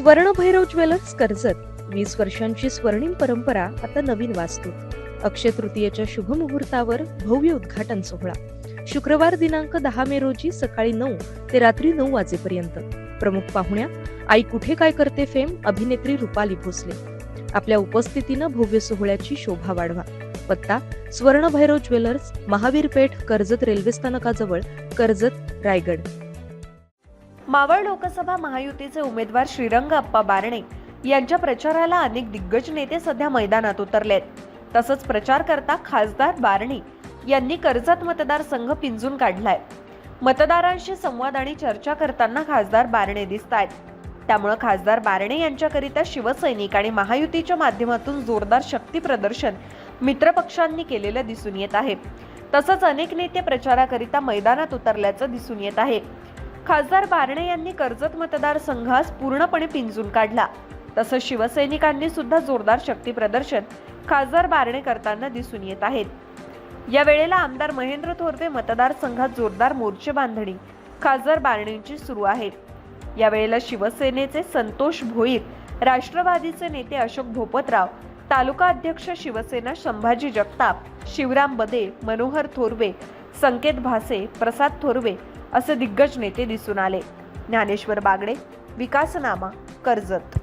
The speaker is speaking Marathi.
स्वर्णभैरव ज्वेलर्स कर्जत. वीस वर्षांची स्वर्णिम परंपरा आता नवीन वास्तू. अक्षय तृतीयेच्या शुभ मुहूर्तावर भव्य उद्घाटन सोहळा. शुक्रवार दिनांक दहा मे रोजी सकाळी नऊ ते रात्री नऊ वाजेपर्यंत. प्रमुख पाहुण्या आई कुठे काय करते फेम? अभिनेत्री रुपाली भोसले. आपल्या उपस्थितीनं भव्य सोहळ्याची शोभा वाढवा. पत्ता स्वर्णभैरव ज्वेलर्स महावीर पेठ कर्जत रेल्वे स्थानकाजवळ कर्जत रायगड. मावळ लोकसभा महायुतीचे उमेदवार श्रीरंग अप्पा बारणे यांच्या प्रचाराला अनेक दिग्गज नेते सध्या मैदानात उतरलेत. तसंच प्रचार करता खासदार बारणे यांनी कर्जत मतदारसंघ पिंजून काढलाय. मतदारांशी संवाद आणि चर्चा करताना खासदार बारणे दिसत आहेत त्यामुळे खासदार बारणे यांच्याकरिता शिवसैनिक आणि महायुतीच्या माध्यमातून जोरदार शक्ती प्रदर्शन मित्रपक्षांनी केलेलं दिसून येत आहे. तसंच अनेक नेते प्रचाराकरिता मैदानात उतरल्याचं दिसून येत आहे. खासदार बारणे यांनी कर्जत मतदारसंघास पूर्णपणे पिंजून काढला. तसंच शिवसैनिकांनी सुद्धा जोरदार शक्ती प्रदर्शन खासदार बारणे करताना दिसून येत आहेत. या वेळेला आमदार महेंद्र थोरवे मतदारसंघात जोरदार मोर्चे बांधणी खासदार बारणेंची सुरू आहे या वेळेला शिवसेनेचे संतोष भोईर राष्ट्रवादीचे नेते अशोक भोपतराव तालुका अध्यक्ष शिवसेना संभाजी जगताप शिवराम बदे मनोहर थोरवे संकेत भासे प्रसाद थोरवे असे दिग्गज नेते दिसून आले. ज्ञानेश्वर बागडे विकासनामा कर्जत.